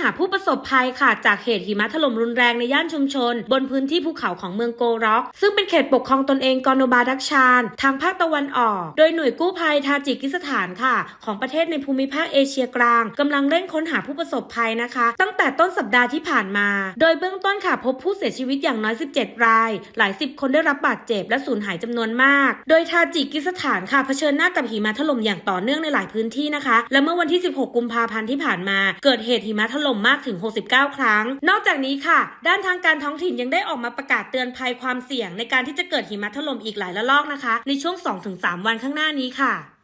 หาผู้ประสบภัยค่ะจากเหตุหิมะถล่มรุนแรงในย่านชุมชน บนพื้นที่ภูเขาของเมืองโกร็อก ซึ่งเป็นเขตปกครองตนเองกอโนบาดักชานทางภาคตะวันออก โดยหน่วยกู้ภัยทาจิกิสถานค่ะ ของประเทศในภูมิภาคเอเชียกลางกำลังเร่งค้นหาผู้ประสบภัยนะคะ ตั้งแต่ต้นสัปดาห์ที่ผ่านมา โดยเบื้องต้นค่ะพบผู้เสียชีวิตอย่างน้อย 17 ราย หลายสิบคนได้รับบาดเจ็บและสูญหายจำนวนมาก โดยทาจิกิสถานค่ะเผชิญหน้ากับหิมะถล่มอย่างต่อเนื่องในหลายพื้นที่นะคะ และเมื่อวันที่ 16 กุมภาพันธ์ที่ผ่านมา เกิดเหตุหิมะถล่มมมากถึง 69 ครั้ง นอกจากนี้ค่ะ ด้านทางการท้องถิ่นยังได้ออกมาประกาศเตือนภัยความเสี่ยง ในการที่จะเกิดหิมะถล่มอีกหลายระลอกนะคะ ในช่วง 2-3 วันข้างหน้านี้ค่ะ